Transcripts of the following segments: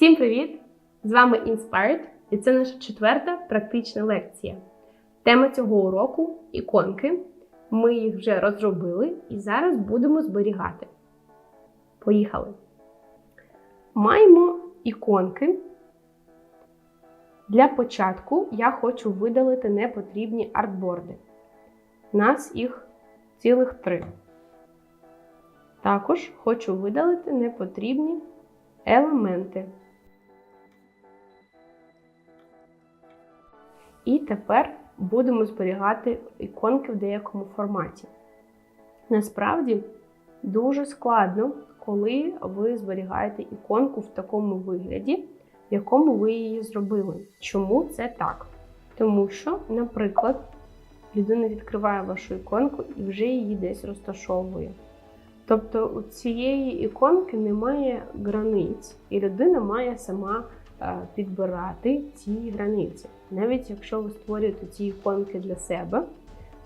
Всім привіт! З вами Inspired, і це наша четверта практична лекція. Тема цього уроку іконки. Ми їх вже розробили і зараз будемо зберігати. Поїхали! Маємо іконки. Для початку я хочу видалити непотрібні артборди. У нас їх цілих три. Також хочу видалити непотрібні елементи. І тепер будемо зберігати іконки в деякому форматі. Насправді дуже складно, коли ви зберігаєте іконку в такому вигляді, в якому ви її зробили. Чому це так? Тому що, наприклад, людина відкриває вашу іконку і вже її десь розташовує. Тобто у цієї іконки немає границь, і людина має сама е, підбирати ці границі. Навіть якщо ви створюєте ці іконки для себе,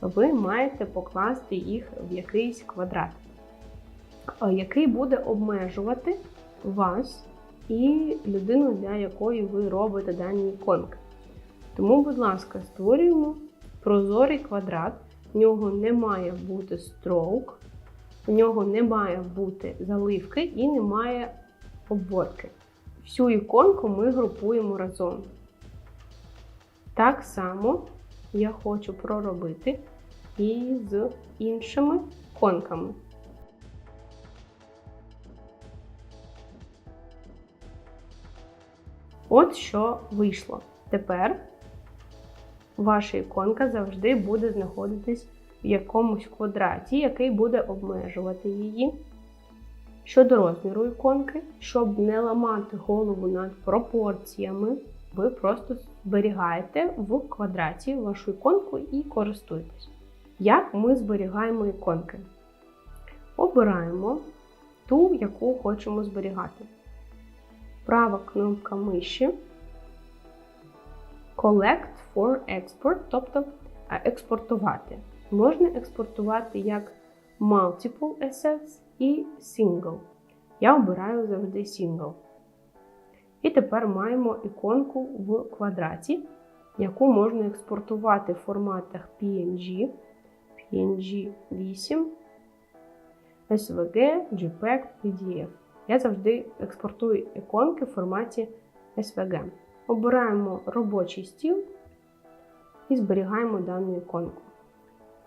ви маєте покласти їх в якийсь квадрат, е, який буде обмежувати вас і людину, для якої ви робите дані іконки. Тому, будь ласка, створюємо прозорий квадрат, в нього не має бути строк. У нього не має бути заливки і немає обводки. Всю іконку ми групуємо разом. Так само я хочу проробити і з іншими іконками. От що вийшло. Тепер ваша іконка завжди буде знаходитись в якомусь квадраті, який буде обмежувати її. Щодо розміру іконки, щоб не ламати голову над пропорціями, ви просто зберігаєте в квадраті вашу іконку і користуєтесь. Як ми зберігаємо іконки? Обираємо ту, яку хочемо зберігати. Права кнопка миші Collect for Export, тобто експортувати можна експортувати як Multiple Assets і Single. Я обираю завжди Single. І тепер маємо іконку в квадраті, яку можна експортувати в форматах PNG, PNG 8, SVG, JPEG, PDF. Я завжди експортую іконки в форматі SVG. Обираємо робочий стіл і зберігаємо дану іконку.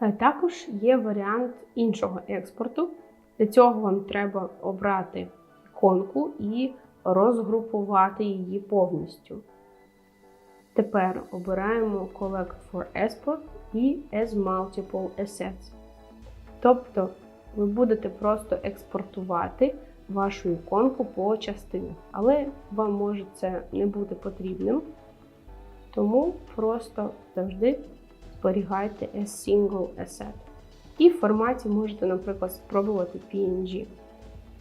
Е, також є варіант іншого експорту. Для цього вам треба обрати іконку і розгрупувати її повністю. Тепер обираємо Collect for Export і As Multiple Assets. Тобто ви будете просто експортувати вашу іконку по частинах, але вам може це не бути потрібним. Тому просто завжди зберігайте as single asset. І в форматі можете, наприклад, спробувати PNG.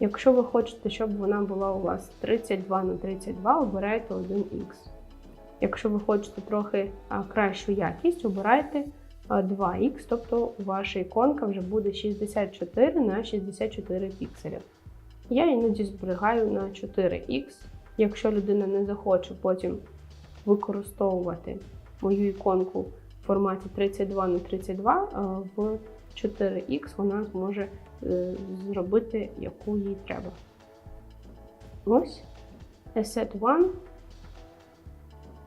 Якщо ви хочете, щоб вона була у вас 32 на 32, обирайте 1X. Якщо ви хочете трохи кращу якість, обирайте 2X, тобто ваша іконка вже буде 64 на 64 пікселів. Я іноді зберігаю на 4X. Якщо людина не захоче потім використовувати мою іконку в форматі 32 на 32 в 4Х вона зможе е, зробити, яку їй треба. Ось Asset 1.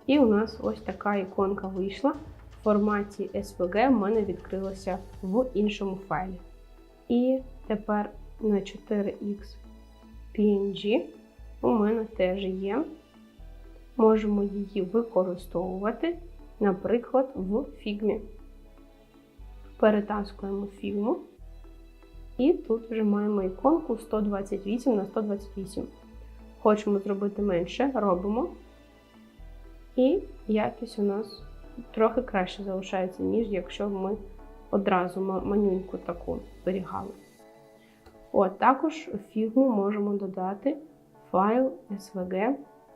І у нас ось така іконка вийшла. В форматі SVG в мене відкрилася в іншому файлі. І тепер на 4X PNG у мене теж є. Можемо її використовувати наприклад, в фігмі. Перетаскуємо фігму. І тут вже маємо іконку 128 на 128. Хочемо зробити менше, робимо. І якість у нас трохи краще залишається, ніж якщо ми одразу манюньку таку зберігали. От, також фігму можемо додати файл SVG,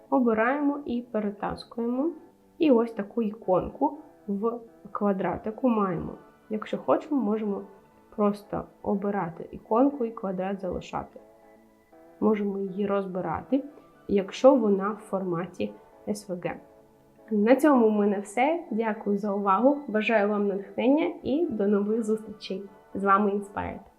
обираємо і перетаскуємо. І ось таку іконку в квадратику маємо. Якщо хочемо, можемо просто обирати іконку і квадрат залишати. Можемо її розбирати якщо вона в форматі SVG. На цьому в мене все. Дякую за увагу. Бажаю вам натхнення і до нових зустрічей. З вами Inspired.